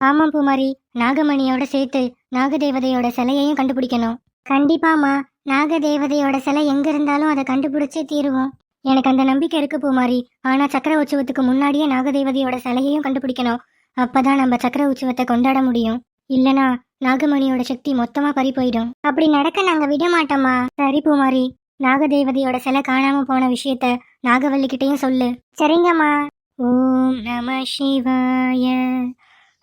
ஆமாம் பூமாரி. நாகமணியோட சேர்த்து நாகதேவதையோட சிலையையும் கண்டுபிடிக்கணும். கண்டிப்பாம்மா. நாகதேவதையோட சிலை எங்க இருந்தாலும் அதை கண்டுபிடிச்சே தீருவோம். எனக்கு அந்த நம்பிக்கை இருக்கு பூமாரி. ஆனா சக்கர உற்சவத்துக்கு முன்னாடியே நாகதேவதையோட சிலையையும் கண்டுபிடிக்கணும். அப்பதான் நம்ம சக்கர உற்சவத்தை கொண்டாட முடியும். இல்லனா நாகமணியோட சக்தி மொத்தமா பறி போயிடும் அப்படி நடக்க நாங்க விட மாட்டோமா சரி பூமாரி. நாகதேவதையோட சிலை காணாம போன விஷயத்த நாகவல்லிக்கிட்டையும் சொல்லு. சரிங்கம்மா. ஓம் நம சிவாய.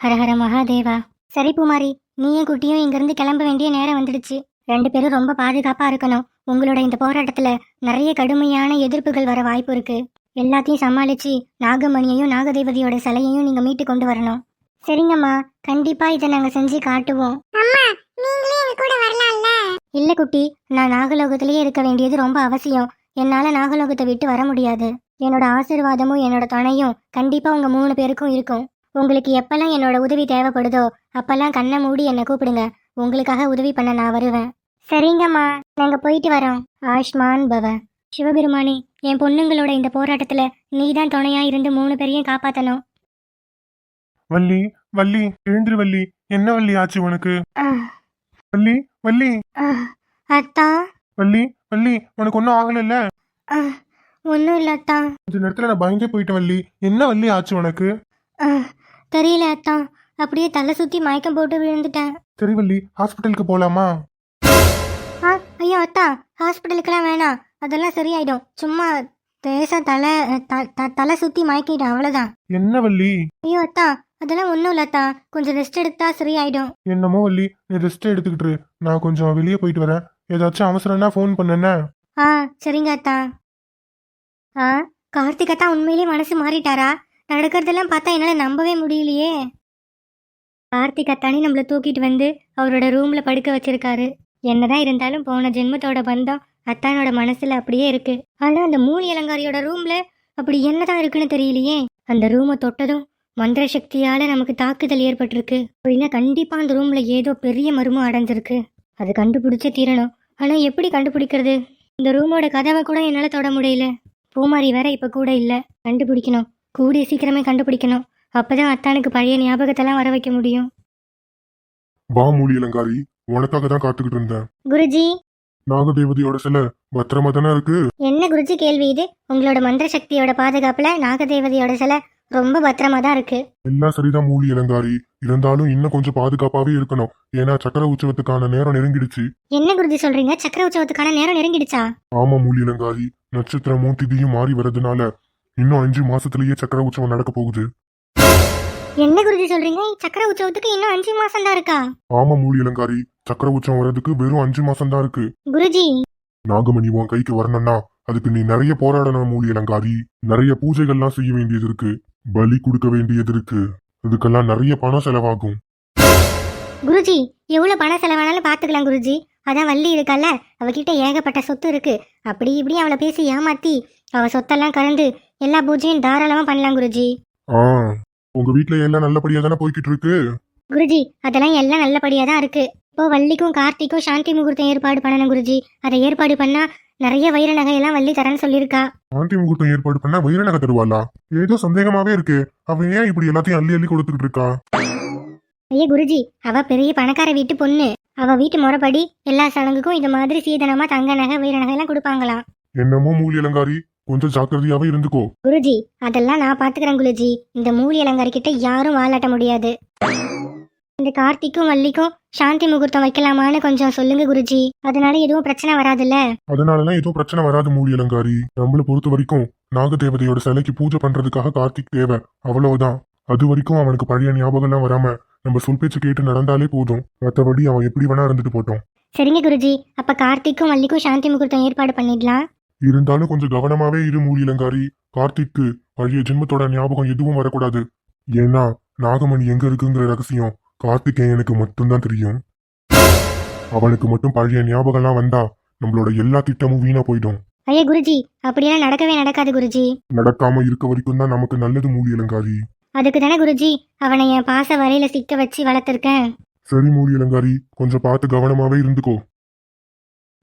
ஹரஹர மகாதேவா. சரி பூமாரி நீயும் குட்டியும் இங்கிருந்து கிளம்ப வேண்டிய நேரம் வந்துடுச்சு. ரெண்டு பேரும் ரொம்ப பாதுகாப்பா இருக்கணும். உங்களோட இந்த போராட்டத்துல நிறைய கடுமையான எதிர்ப்புகள் வர வாய்ப்பு இருக்கு. எல்லாத்தையும் சமாளிச்சு நாகமணியையும் நாகதேவதையோட சிலையையும் நீங்க மீட்டு கொண்டு வரணும். சரிங்கம்மா கண்டிப்பா இதை நாங்க செஞ்சு காட்டுவோம். அம்மா நீங்களே எங்க கூட வரலாம்ல? இல்ல குட்டி நான் நாகலோகத்திலேயே இருக்க வேண்டியது ரொம்ப அவசியம். என்னால நாகலோகத்தை விட்டு வர முடியாது. என்னோட ஆசீர்வாதமும் என்னோட துணையும் கண்டிப்பா உங்க மூணு பேருக்கும் இருக்கும். உங்களுக்கு எப்பெல்லாம் என்னோட உதவி தேவைப்படுதோ அப்பெல்லாம் கண்ணை மூடி என்னை கூப்பிடுங்க. உங்களுக்காக உதவி பண்ண நான் வருவேன். சரிங்கம்மா நாங்க போயிட்டு வரோம். ஆஷ்மான் பவ. சிவபெருமானே என் பொண்ணுங்களோட இந்த போராட்டத்துல நீதான் துணையா இருந்து மூணு பேரையும் காப்பாத்தணும். வள்ளி வள்ளி எழுந்திரு வள்ளி. என்ன வள்ளி ஆச்சு உனக்கு? வள்ளி வள்ளி. அத்தா. வள்ளி வள்ளி உனக்கு ஒன்றும் ஆகலைல்ல? ஒண்ணும் இல்ல அத்தா. கொஞ்ச நேரத்துல நான் பயந்தே போயிட்டேன் வள்ளி. என்ன வள்ளி ஆச்சு உனக்கு? தெரியல அத்தா. அப்படியே தலை சுத்தி மயக்கம் போட்டு விழுந்துட்டேன். சரி வள்ளி ஹாஸ்பிட்டலுக்கு போலாமா? ஆ ஐயோ அத்தா ஹாஸ்பிட்டலுக்கெல்லாம் வேணாம். அதெல்லாம் சரியாயிடும். சும்மா தேச தலை த- த- தலை சுத்தி மயக்கிட்டேன் அவ்வளவுதான். என்ன வள்ளி? ஐயோ அத்தா அதெல்லாம் ஒன்றும் இல்ல அத்தா. கொஞ்சம் ரெஸ்ட் எடுத்தா சரியாயிடும். என்னமோ வள்ளி நீ ரெஸ்ட் எடுத்துக்கிட்டு இரு. நான் கொஞ்சம் வெளியே போயிட்டு வரேன். ஏதாச்சும் அவசரம்னா ஃபோன் பண்ணேன்னா ஆ சரிங்க அத்தா. ஆ கார்த்திக் அத்தா உண்மையிலேயே மனசு மாறிட்டாரா? நடக்கிறதெல்லாம் பார்த்தா என்னால் நம்பவே முடியலையே. கார்த்திக் அத்தானி நம்மளை தூக்கிட்டு வந்து அவரோட ரூமில் படுக்க வச்சிருக்காரு. என்னதான் இருந்தாலும் போன ஜென்மத்தோட பந்தம் அத்தானோட மனசில் அப்படியே இருக்கு. ஆனால் அந்த மூணு அலங்காரியோட ரூமில் அப்படி என்னதான் இருக்குன்னு தெரியலையே. அந்த ரூமை தொட்டதும் மந்திர சக்தியால் நமக்கு தாக்குதல் ஏற்பட்டிருக்கு. அப்படின்னா கண்டிப்பாக அந்த ரூமில் ஏதோ பெரிய மர்மம் அடைஞ்சிருக்கு. அது கண்டுபிடிச்சே தீரணும். ஆனால் எப்படி கண்டுபிடிக்கிறது? இந்த ரூமோட கதவை கூட என்னால் தொட முடியல. பூமாரி வேற இப்போ கூட இல்லை. கண்டுபிடிக்கணும். கூடிய சீக்கிரமே கண்டுபிடிக்கணும். அப்பதான் அத்தானுக்கு பழைய ஞாபகத்தெல்லாம் வர வைக்க முடியும். வா மூலி இளங்காரி உனக்காக தான் காத்துக்கிட்டு இருந்தேன். குருஜி! நாகதேவதையோட சிலை பத்திரமா தானே இருக்கு? என்ன குருஜி கேள்வி இது? உங்களோட மந்திர சக்தியோட பாதுகாப்புல நாகதேவதையோட சிலை ரொம்ப பத்திரமா தான் இருக்கு. எல்லாம் சரிதான் மூலி இளங்காரி இருந்தாலும் இன்னும் கொஞ்சம் பாதுகாப்பாவே இருக்கணும். ஏன்னா சக்கர உற்சவத்துக்கான நேரம் நெருங்கிடுச்சு. என்ன குருஜி சொல்றீங்க? சக்கர உற்சவத்துக்கான நேரம் நெருங்கிடுச்சா? ஆமா மூலி இளங்காரி நட்சத்திரமும் திதியும் மாறி வரதுனால இன்னும் அஞ்சு மாசத்திலேயே சக்கர உற்சவம் நடக்க போகுது. என்ன குருஜி சொல்றீங்க? சக்கர உற்சவத்துக்கு இன்னும் அஞ்சு மாசம் தான் இருக்கா? ஆமா மூலி இளங்காரி சக்கர உற்சவம் வர்றதுக்கு வெறும் அஞ்சு மாசம் தான் இருக்கு. குருஜி. நாகமணி உன் கைக்கு வரணும்னா அதுக்கு நீ நிறைய போராடணும் மூலி இளங்காரி நிறைய பூஜைகள்லாம் செய்ய வேண்டியது இருக்கு. பலி கொடுக்க வேண்டியது இருக்கு. இதுக்கெல்லாம் நிறைய பணம் செலவாகும். குருஜி எவ்வளவு பணம் செலவானாலும் பாத்துக்கலாம் குருஜி. அதான் வள்ளி இருக்கல்ல அவகிட்ட ஏகப்பட்ட சொத்து இருக்கு. அப்படி இப்படி அவளை பேசி ஏமாத்தி அவ சொத்தெல்லாம் கலந்து எல்லா பூஜையும் தாராளமா பண்ணலாம் குருஜி. ஆ உங்க வீட்ல எல்லாம் நல்லபடியா தானே போய்கிட்டு இருக்கு? குருஜி அதெல்லாம் எல்லாம் நல்லபடியா தான் இருக்கு. இப்போ வள்ளிக்கும் கார்த்திக்கும் சாந்தி முகூர்த்தம் ஏற்பாடு பண்ணணும் குருஜி. அதை ஏற்பாடு பண்ணா நிறைய வைர நகையெல்லாம் வள்ளி தரேன்னு சொல்லியிருக்கா. சாந்தி முகூர்த்தம் ஏற்பாடு பண்ண வைரநகை தருவாளா? ஏதோ சந்தேகமாவே இருக்கு. அவ ஏன் இப்படி எல்லாத்தையும் அள்ளி அள்ளி கொடுத்துக்கிட்டு இருக்கா? ஐயா குருஜி அவ பெரிய பணக்கார வீட்டு பொண்ணு. அவ வீட்டு முறைப்படி எல்லா சடங்குக்கும் இந்த மாதிரி சீதனமா தங்க நகை வைர நகை எல்லாம் கொடுப்பாங்களாம். என்னமோ மூலி அலங்காரி கொஞ்சம் ஜாக்கிரதையாவே இருந்துக்கோ. குருஜி அதெல்லாம் நான் பாத்துக்கிறேன் குருஜி. இந்த மூலி அலங்காரி கிட்ட யாரும் வாலாட்ட முடியாது. இந்த கார்த்திக்கும் வள்ளிக்கும் சாந்தி முகூர்த்தம் வைக்கலாமான்னு கொஞ்சம் சொல்லுங்க குருஜி. அதனால எதுவும் பிரச்சனை வராதுல்ல? அதனாலலாம் எதுவும் பிரச்சனை வராது மூலி அலங்காரி. நம்மள பொறுத்த வரைக்கும் நாகதேவதையோட சிலைக்கு பூஜை பண்றதுக்காக கார்த்திக் தேவை. அவ்வளவுதான். அது வரைக்கும் அவனுக்கு பழைய ஞாபகம் எல்லாம் வராம நம்ம சொல் பேச்சு கேட்டு நடந்தாலே போதும். மற்றபடி அவன் எப்படி வேணா இருந்துட்டு போட்டோம். சரிங்க குருஜி. அப்ப கார்த்திக்கும் வள்ளிக்கும் சாந்தி முகூர்த்தம் ஏற்பாடு பண்ணிடலாம். இருந்தாலும் கொஞ்சம் கவனமாவே இரு மூலி இளங்காரி. கார்த்திக்கு பழைய ஜென்மத்தோட ஞாபகம் எதுவும் வரக்கூடாது. ஏன்னா நாகமணி எங்க இருக்குங்கிற ரகசியம் கார்த்திகேயனுக்கு மட்டும்தான் தெரியும். அவனுக்கு மட்டும் பழைய ஞாபகம்லாம் வந்தா நம்மளோட எல்லா திட்டமும் வீணா போயிடும். ஐயா குருஜி அப்படியெல்லாம் நடக்கவே நடக்காது குருஜி. நடக்காம இருக்க வரைக்கும் தான் நமக்கு நல்லது மூலி இளங்காரி. அதுக்கு தானே குருஜி அவனை என் பாச வலையில சிக்க வச்சு வளர்த்துருக்கேன். சரி மூலி இளங்காரி கொஞ்சம் பார்த்து கவனமாவே இருந்துக்கோ.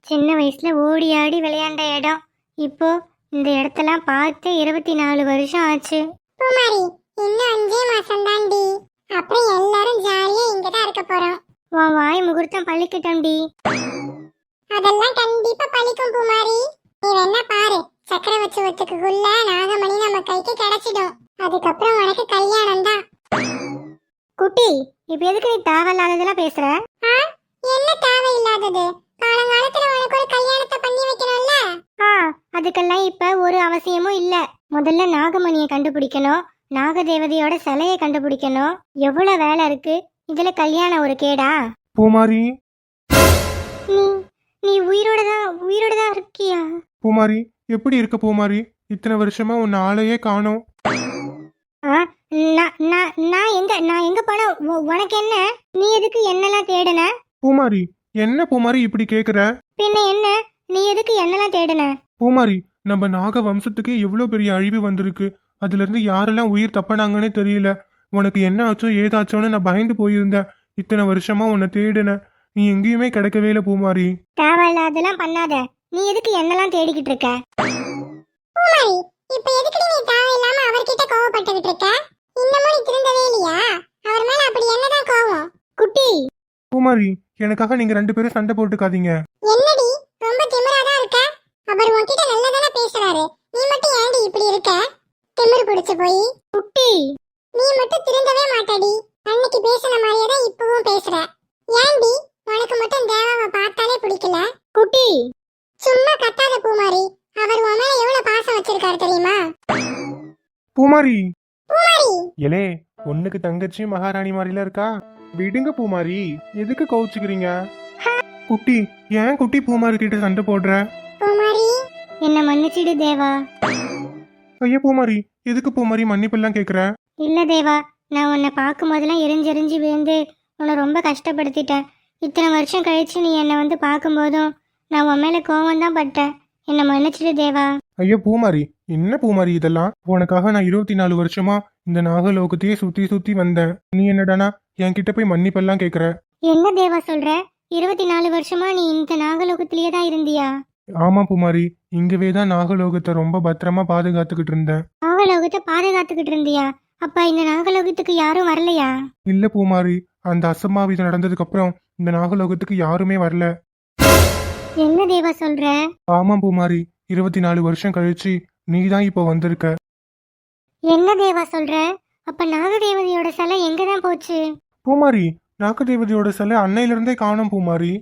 சின்ன வயசுல ஓடி ஆடி விளையாண்ட இடம். இப்போ இந்த இடத்தெல்லாம் பார்த்து இருபத்தி நாலு வருஷம் ஆச்சு. பூமாரி இன்னும் அஞ்சே மாசம் தாண்டி அப்புறம் எல்லாரும் முகூர்த்தம் பழிக்கட்டும்டி அதெல்லாம் கண்டிப்பா பழிக்கும் பூமாரி நீ வேணா பாரு சக்கரவச்சுவத்துக்குள்ள நாகமணி நம்ம கைக்கு கிடைச்சிடும். அதுக்கப்புறம் உனக்கு கல்யாணம் தான் குட்டி இப்ப எதுக்கு நீ தேவையில்லாததெல்லாம் பேசுற என்ன தேவையில்லாதது காலங்காலத்துல உனக்கு ஒரு கல்யாணத்தை பண்ணி வைக்கணும்ல ஆ அதுக்கெல்லாம் இப்ப ஒரு அவசியமும் இல்ல முதல்ல நாகமணியை கண்டுபிடிக்கணும். நாகதேவதையோட சிலையை கண்டுபிடிக்கணும். எவ்வளவு வேலை இருக்கு? இதுல கல்யாணம் ஒரு கேடா? பூமாரி. நீ நீ உயிரோட தான் உயிரோட தான் இருக்கியா? பூமாரி எப்படி இருக்க பூமாரி? இத்தனை வருஷமா உன் ஆளையே காணோம். ஆ நான் நான் நான் எங்க நான் எங்க போனேன் உ- உனக்கு என்ன? நீ எதுக்கு என்னெல்லாம் தேடுன? பூமாரி என்ன பூமாரி இப்படி கேக்குற? பின்ன என்ன? நீ எதுக்கு என்னெல்லாம் தேடுன? பூமாரி நம்ம நாக வம்சத்துக்கு எவ்வளோ பெரிய அழிவு வந்திருக்கு. அதுல இருந்து யாரெல்லாம் உயிர் தப்பினாங்கன்னே தெரியல. உனக்கு என்ன ஆச்சோ ஏதாச்சோன்னு நான் பயந்து போயிருந்தேன். இத்தனை வருஷமா உன்னை தேடினேன். நீ எங்கேயுமே கிடைக்கவே இல்லை பூமாரி. தேவையில்லாதெல்லாம் பண்ணாத. நீ எதுக்கு என்னெல்லாம் தேடிக்கிட்டு இருக்க? பூமாரி இப்ப எதுக்கு நீ தேவையில்லாம அவர்கிட்ட கோவப்பட்டுக்கிட்டு இருக்க? இன்னமும் நீ திருந்தவே இல்லையா? அவர் மேல அப்படி என்னதான் கோவம்? குட்டி! பூமாரி எனக்காக நீங்க ரெண்டு பேரும் சண்டை போட்டுக்காதீங்க. என்னடி ரொம்ப திமிராதான் இருக்க? அவர் உன்கிட்ட நல்லதானே பேசுறாரு. நீ மட்டும் திமிரு பிடிச்சு போய்? குட்டி. நீ மட்டும் திருந்தவே மாட்டடி. அன்னைக்கு பேசின மாதிரியே தான் இப்பவும் பேசுற. ஏன்டி உனக்கு மட்டும் தேவாவை பார்த்தாலே பிடிக்கல. குட்டி. சும்மா கத்தாத பூமாரி. அவர் உன் மேல எவ்வளவு பாசம் வச்சிருக்காரு தெரியுமா? பூமாரி. பூமாரி! எலே பொண்ணுக்கு தங்கச்சி மகாராணி மாதிரில இருக்கா? விடுங்க பூமாரி. எதுக்கு கோவிச்சுக்கிறீங்க? குட்டி ஏன் குட்டி பூமாரி கிட்ட சண்டை போடுற? பூமாரி! என்ன மன்னிச்சிடு தேவா. ஐயா பூமாரி எதுக்கு பூமாரி மன்னிப்பெல்லாம் கேக்குற? இல்ல தேவா நான் உன்னை பார்க்கும் போதெல்லாம் எரிஞ்சு எரிஞ்சு விழுந்து உன்னை ரொம்ப கஷ்டப்படுத்திட்டேன். இத்தனை வருஷம் கழிச்சு நீ என்னை வந்து பார்க்கும்போதும் நான் உன் மேல கோவம் தான் பட்டேன். என்னை மன்னிச்சிடு தேவா. ஐயா பூமாரி என்ன பூமாரி இதெல்லாம்? உனக்காக நான் இருபத்தி நாலு வருஷமா இந்த நாகலோகத்தையே சுத்தி சுத்தி வந்தேன். நீ என்னடானா என்கிட்ட போய் மன்னிப்பெல்லாம் கேக்குற? என்ன தேவா சொல்ற? இருபத்தி நாலு வருஷமா நீ இந்த நாகலோகத்திலேயே தான் இருந்தியா? ஆமா பூமாரி இங்கவே தான் நாகலோகத்தை ரொம்ப பத்திரமா பாதுகாத்துக்கிட்டு இருந்தேன். நாகலோகத்தை பாதுகாத்துக்கிட்டு இருந்தியா? அப்ப இந்த நாகலோகத்துக்கு யாரும் வரலையா? இல்ல பூமாரி அந்த அசம்பாவிதம் நடந்ததுக்கு அப்புறம் இந்த நாகலோகத்துக்கு யாருமே வரல. என்ன தேவா சொல்ற? ஆமா பூமாரி இருபத்தி நாலு வருஷம் கழிச்சு நீ தான் இப்போ வந்திருக்க. என்ன தேவா சொல்ற? அப்ப நாகதேவதையோட சிலை எங்க தான் போச்சு? பூமாரி நாகதேவதையோட சிலை அன்னையில இருந்தே காணோம் பூமாரி.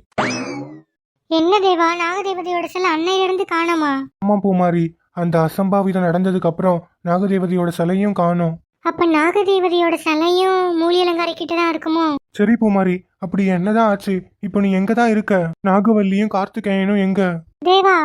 என்ன தேவா? நாகதேவதையோட சிலை அன்னையில இருந்து காணோமா? ஆமா பூமாரி அந்த அசம்பாவிதம் நடந்ததுக்கு அப்புறம் நாகதேவதையோட சிலையும் காணோம். அப்ப நாகதேவதையோட சிலையும் மூலியலங்காரி கிட்ட தான் இருக்குமோ? சரி பூமாரி அப்படி என்னதான் ஆச்சு? இப்போ நீ எங்க தான் இருக்க? நாகவல்லியும் கார்த்திகேயனும் எங்க? தேவா!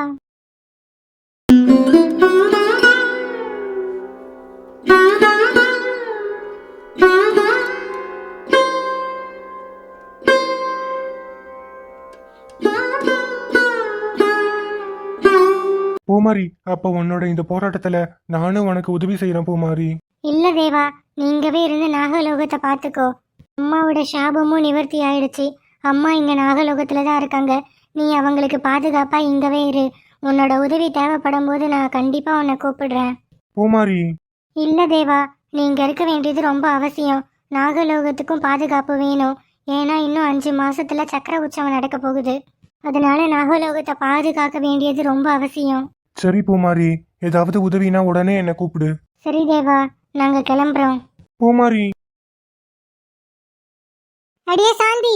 பூமாரி அப்ப உன்னோட இந்த போராட்டத்துல நானும் உனக்கு உதவி செய்யறேன் பூமாரி. இல்ல தேவா நீங்கவே இருந்து நாகலோகத்தை பாத்துக்கோ அம்மாவோட சாபமும் நிவர்த்தி ஆயிடுச்சு. அம்மா இங்க நாகலோகத்துல தான் இருக்காங்க. நீ அவங்களுக்கு பாதுகாப்பா இங்கவே இரு. உன்னோட உதவி தேவைப்படும் போது நான் கண்டிப்பா உன்னை கூப்பிடுறேன். பூமாரி. இல்ல தேவா நீ இங்க இருக்க வேண்டியது ரொம்ப அவசியம். நாகலோகத்துக்கும் பாதுகாப்பு வேணும். ஏன்னா இன்னும் அஞ்சு மாசத்துல சக்கர உற்சவம் நடக்க போகுது. அதனால நாகலோகத்தை பாதுகாக்க வேண்டியது ரொம்ப அவசியம். சரி பூமாரி ஏதாவது உதவினா உடனே என்ன கூப்பிடு. சரி தேவா நாங்க கிளம்புறோம். பூமாரி. அடியே சாந்தி.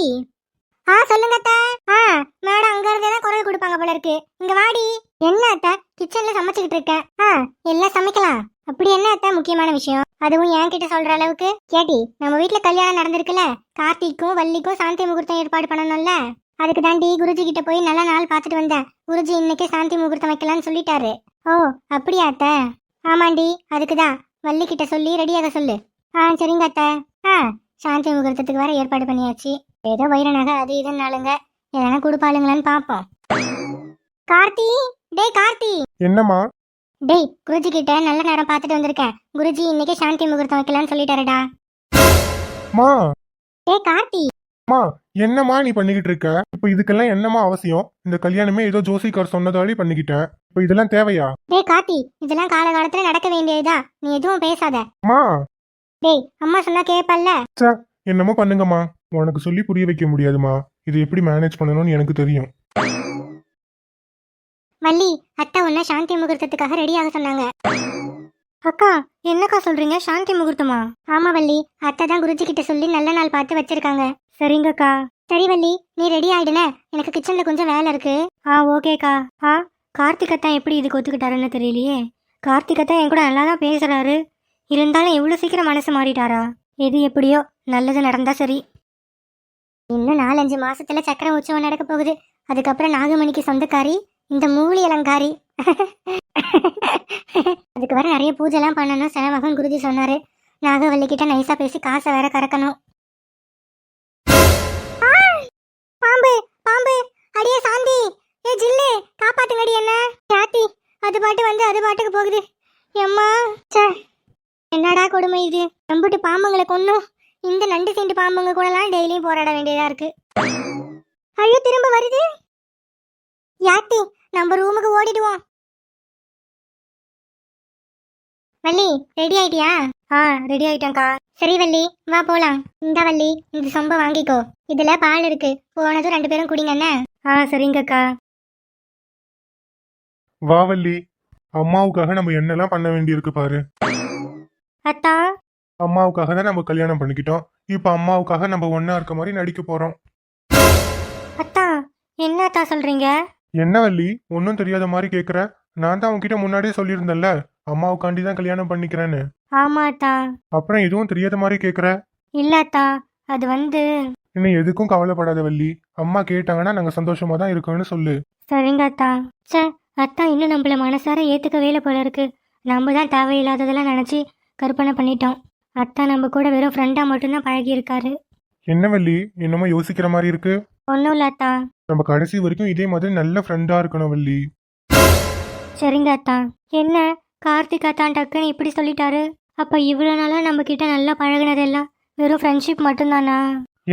ஆ சொல்லுங்க அத்தா. ஆ மேடம் அங்க இருந்தே தான் குரல் கொடுப்பாங்க போல இருக்கு. இங்க வாடி. என்ன அத்தா கிச்சன்ல சமைச்சுக்கிட்டு இருக்கேன் ஆ எல்லாம் சமைக்கலாம். அப்படி என்ன அத்தா முக்கியமான விஷயம்? அதுவும் என்கிட்ட சொல்ற அளவுக்கு? கேட்டி நம்ம வீட்ல கல்யாணம் நடந்திருக்குல்ல? கார்த்திக்கும் வள்ளிக்கும் சாந்தி முகூர்த்தம் ஏற்பாடு பண்ணணும்ல? அதுக்கு தாண்டி குருஜி கிட்ட போய் நல்ல நாள் பார்த்துட்டு வந்தேன் குருஜி இன்னைக்கே சாந்தி முகூர்த்தம் வைக்கலாம்னு சொல்லிட்டாரு. ஓ அப்படியா அத்தை? ஆமாண்டி அதுக்கு தான். வள்ளி கிட்ட சொல்லி ரெடியாக சொல்லு. ஆ சரிங்க அத்தை. ஆ சாந்தி முகூர்த்தத்துக்கு வேற ஏற்பாடு பண்ணியாச்சு. ஏதோ வைர நகை அது இதுன்னாலுங்க எதனா கொடுப்பாளுங்களான்னு பாப்போம். கார்த்தி டேய் கார்த்தி. என்னம்மா? டேய் குருஜி கிட்ட நல்ல நேரம் பார்த்துட்டு வந்திருக்கேன் குருஜி இன்னைக்கு சாந்தி முகூர்த்தம் வைக்கலாம்னு சொல்லிட்டாருடா. மா. டேய் கார்த்தி. மா என்னம்மா நீ பண்ணிக்கிட்டு இருக்க? இப்போ இதுக்கெல்லாம் என்னம்மா அவசியம்? இந்த கல்யாணமே ஏதோ ஜோசிக்கார் சொன்னதாலே பண்ணிக்கிட்டேன். இப்போ இதெல்லாம் தேவையா? டேய் கார்த்தி இதெல்லாம் காலகாலத்துல நடக்க வேண்டியதுதா? நீ எதுவும் பேசாத. மா டேய் அம்மா சொன்னா கேப்பல்ல? என்னமோ பண்ணுங்கம்மா. உனக்கு சொல்லி புரிய வைக்க முடியாதுமா. இது எப்படி மேனேஜ் பண்ணணும்னு எனக்கு தெரியும். வள்ளி அத்தை உன்ன சாந்தி முகூர்த்தத்துக்காக ரெடி ஆக சொன்னாங்க. அக்கா என்னக்கா சொல்றீங்க? சாந்தி முகூர்த்தமா? ஆமா வள்ளி அத்தை தான் குருஜி கிட்ட சொல்லி நல்ல நாள் பார்த்து வச்சிருக்காங்க. சரிங்கக்கா. சரி வள்ளி. நீ ரெடி ஆயிடுன? எனக்கு கிச்சன்ல கொஞ்சம் வேலை இருக்கு. ஆ ஓகேக்கா. ஆ கார்த்திகத்தான் எப்படி இதுக்கு ஒத்துக்கிட்டாருன்னு தெரியலையே. கார்த்திகத்தான் என் கூட நல்லா தான் பேசுறாரு. இருந்தாலும் எவ்வளோ சீக்கிரம் மனசு மாறிட்டாரா? எது எப்படியோ நல்லது நடந்தா சரி. இன்னும் நாலஞ்சு மாசத்துல சக்கர உற்சவம் நடக்க போகுது. அதுக்கப்புறம் நாகமணிக்கு சொந்தக்காரி இந்த மூலி அலங்காரி. அதுக்கு வர நிறைய பூஜைலாம் பண்ணணும் செலவகன் குருஜி சொன்னாரு. நாகவல்லி கிட்ட நைஸா பேசி காசை வேற கறக்கணும். காப்பாத்துங்கடி என்ன? சாத்தி அது பாட்டு வந்து அது பாட்டுக்கு போகுது. எம்மா சே என்னடா கொடுமை இது? நம்பிட்டு பாம்புங்களை கொன்னும். இந்த நண்டு சீண்டு பாம்புங்க கூடலாம் டெய்லியும் போராட வேண்டியதா இருக்கு. ஐயோ திரும்ப வருது. யாத்தி நம்ம ரூமுக்கு ஓடிடுவோம். வள்ளி ரெடி ஆயிட்டியா? ஆ ரெடி ஆயிட்டேன்க்கா. சரி வள்ளி வா போலாம். இந்த வள்ளி இந்த சொம்ப வாங்கிக்கோ. இதுல பால் இருக்கு. போனதும் ரெண்டு பேரும் குடிங்க என்ன? ஆ சரிங்கக்கா. வா வள்ளி. அம்மாவுக்காக நம்ம என்னெல்லாம் பண்ண வேண்டியிருக்கு பாரு. அத்தா. அம்மாவுக்காக தான் நம்ம கல்யாணம் பண்ணிக்கிட்டோம். இப்போ அம்மாவுக்காக நம்ம ஒண்ணா இருக்க மாதிரி நடிக்க போறோம். அத்தா என்ன அத்தா சொல்றீங்க? என்ன வள்ளி ஒன்றும் தெரியாத மாதிரி கேட்குற நான் தான் உன்கிட்ட முன்னாடியே சொல்லியிருந்தேன்ல அம்மாவுக்காண்டி தான் கல்யாணம் பண்ணிக்கிறேன்னு. ஆமா அத்தா. அப்புறம் எதுவும் தெரியாத மாதிரி கேட்குற இல்ல அத்தா அது வந்து இன்னும் எதுக்கும் கவலைப்படாத வள்ளி. அம்மா கேட்டாங்கன்னா நாங்கள் சந்தோஷமா தான் இருக்கோம்னு சொல்லு. சரிங்க அத்தா. ச்சே அத்தா இன்னும் நம்மள மனசார ஏத்துக்கவே இல்லை போல இருக்கு. நம்ம தான் தேவையில்லாததெல்லாம் நினைச்சு கற்பனை பண்ணிட்டோம். அத்தா நம்ம கூட வெறும் ஃப்ரெண்டா மட்டும்தான் பழகி இருக்காரு என்ன வள்ளி? என்னமோ யோசிக்கிற மாதிரி இருக்கு. ஒன்றும் இல்ல அத்தா. நம்ம கடைசி வரைக்கும் இதே மாதிரி நல்ல ஃப்ரெண்டா இருக்கணும் வள்ளி. சரிங்க அத்தா. என்ன? கார்த்திக் அத்தான் டக்குன்னு இப்படி சொல்லிட்டாரு. அப்ப இவ்வளோ நாளா நம்ம கிட்ட நல்லா பழகுனதெல்லாம் வெறும் ஃப்ரெண்ட்ஷிப் மட்டும்தானா?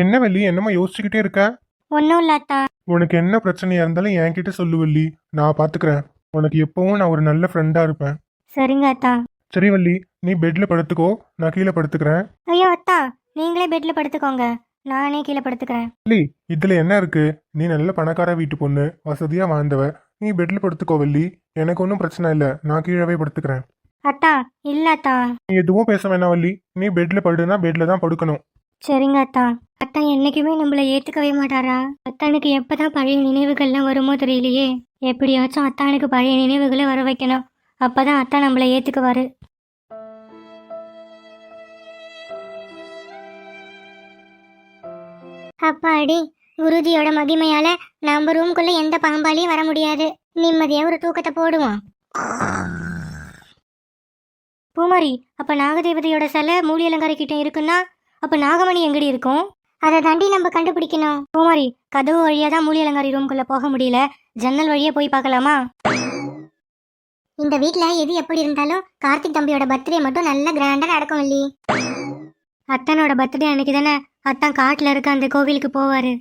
என்ன வள்ளி? என்னமோ யோசிச்சுக்கிட்டே இருக்க? ஒன்றும் இல்ல அத்தா உனக்கு என்ன பிரச்சனையா இருந்தாலும் என்கிட்ட சொல்லு வள்ளி. நான் பாத்துக்கிறேன். உனக்கு எப்பவும் நான் ஒரு நல்ல ஃப்ரெண்டா இருப்பேன். சரிங்க அத்தா சரி வள்ளி நீ பெட்ல படுத்துக்கோ. நான் கீழே படுத்துக்கிறேன். ஐயோ அத்தா நீங்களே பெட்ல படுத்துக்கோங்க. நானே கீழே படுத்துக்கிறேன். வள்ளி இதுல என்ன இருக்கு? நீ நல்ல பணக்கார வீட்டு பொண்ணு. வசதியா வாழ்ந்தவ. நீ பெட்ல படுத்துக்கோ வள்ளி. எனக்கு ஒன்றும் பிரச்சனை இல்லை. நான் கீழவே படுத்துக்கிறேன். அத்தா இல்ல அத்தா நீ எதுவும் பேச வேணாம் வள்ளி. நீ பெட்ல படுனா பெட்ல தான் படுக்கணும். சரிங்க அத்தா. அத்தா என்னைக்குமே நம்மள ஏத்துக்கவே மாட்டாரா? அத்தானுக்கு எப்பதான் பழைய நினைவுகள்லாம் வருமோ தெரியலையே. எப்படியாச்சும் அத்தானுக்கு பழைய நினைவுகளை வர வைக்கணும். அப்பதான் அத்தா நம்மள ஏத்துக்குவாரு. அப்பாடி குருஜியோட மகிமையால நம்ம ரூம்குள்ள எந்த பாம்பாலையும் வர முடியாது. நிம்மதியா ஒரு தூக்கத்தை போடுவோம். பூமாரி அப்ப நாகதேவதையோட சிலை மூலி அலங்காரிக்கிட்ட இருக்குன்னா அப்ப நாகமணி எங்கடி இருக்கும்? அதை தாண்டி நம்ம கண்டுபிடிக்கணும். பூமாரி கதவு வழியா தான் மூலி அலங்காரி ரூம்குள்ள போக முடியல. ஜன்னல் வழியாக போய் பார்க்கலாமா? இந்த வீட்டில் எது எப்படி இருந்தாலும் கார்த்திக் தம்பியோட பர்த்டே மட்டும் நல்ல கிராண்டா நடக்கும் இல்லி அத்தனோட பர்த்டே அன்னைக்கு தானே அத்தான் காட்டுல இருக்க அந்த கோவிலுக்கு போவாரு.